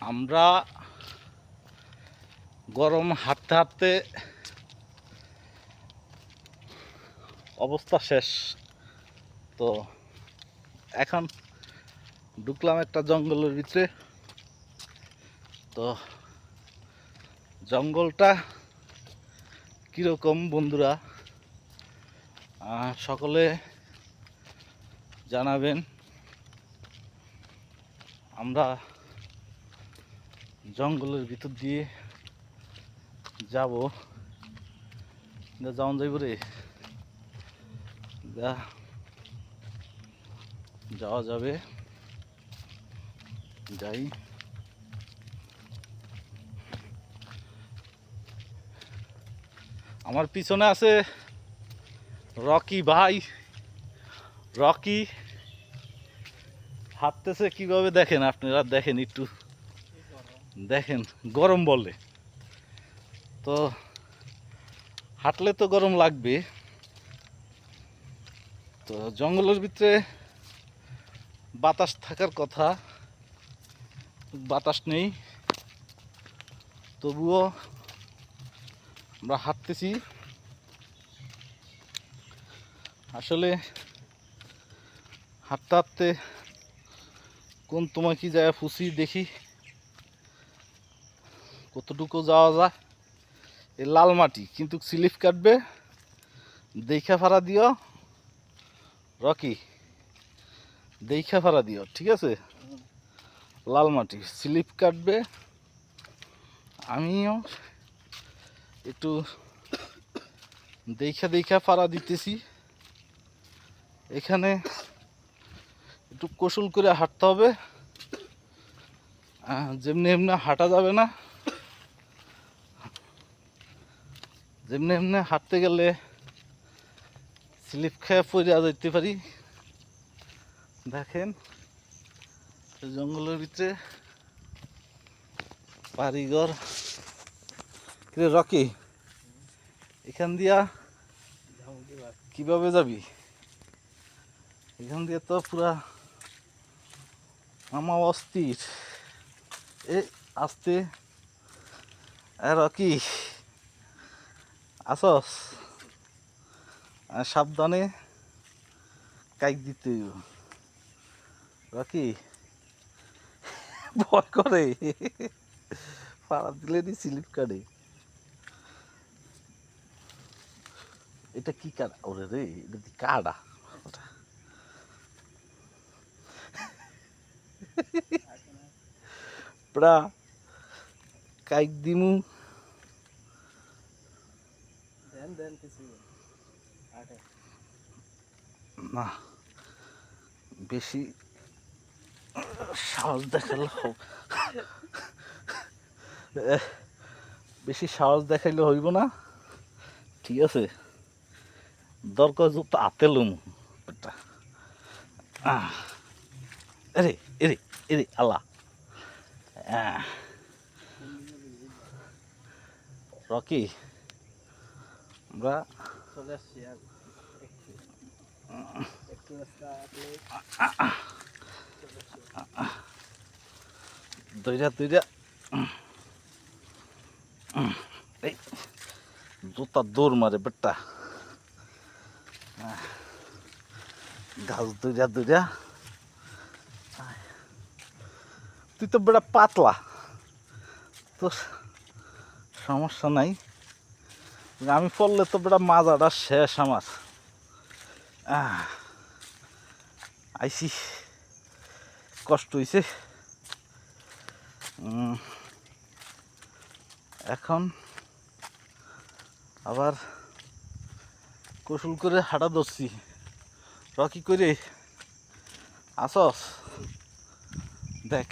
আমরা গরম হাঁটতে হাঁটতে অবস্থা শেষ। তো এখন ঢুকলাম একটা জঙ্গলের ভিতরে। তো জঙ্গলটা কীরকম বন্ধুরা? সকলে জানাবেন। আমরা জঙ্গলের ভিতর দিয়ে যাব। যেমন যাইব রে। যা। যাওয়া যাবে। যাই। আমার পিছনে আছে রকি ভাই। রকি। হাঁটতেছে, কীভাবে দেখেন আপনারা? দেখেন একটু। দেখেন, গরম বলে। তো হাঁটলে তো গরম লাগবে। তো জঙ্গলের ভিতরে বাতাস থাকার কথা, বাতাস নেই। তবুও আমরা হাঁটতেছি। আসলে হাঁটতে হাঁটতে কোন তোমার কি যায় ফুসি দেখি। কতটুকু যাওয়া যায়? এ লাল মাটি, কিন্তু স্লিপ কাটবে। দেখা ফাড়া দিও। রকি, দেখা ফাড়া দিও, ঠিক আছে? লাল মাটি, স্লিপ কাটবে। আমিও একটু দেখা দেখা ফাড়া দিতেছি। এখানে একটু কৌশল করে হাঁটতে হবে। যেমনি এমনি হাঁটা যাবে না। যেমনি এমনি হাঁটতে গেলে স্লিপ খেয়ে পড়ে যেতে পারি। দেখেন, জঙ্গলের ভিতরে বাড়িঘর, কিরে রকি, এখান দিয়া কীভাবে যাবি? এখান দিয়ে তো পুরা আমা অস্থির। এ, আসতে, এ রকি। আসস। সাবধানে কাইক দিতে। রকি, ভয় করে। পাড়া দিলে নি স্লিপ কাটে। এটা কি কাড়া? ওরে রে, এটা কি কাড়া? ওটা প্রা, কাইক দিমু। না বেশি সাহস দেখালে বেশি সাহস দেখাইলে হইব না। ঠিক আছে। দরকার যত আতেলুম এটা আহ, এরে এরে এরে আল্লাহ। রকি আমরা চলে আসছি আর একটু। একটু রাস্তা দইরা দইরা। এই জুতা দৌড় মারে বেটা। ঘাস দইরা দইরা। তুই তো বেটা পাতলা। তোর সমস্যা নাই। আমি পড়লে তো বেটা মাজাটা শেষ আমার। আইসি কষ্ট উম, এখন আবার কৌশল করে হাঁটা ধরছি। রকি করে আসস। দেখ।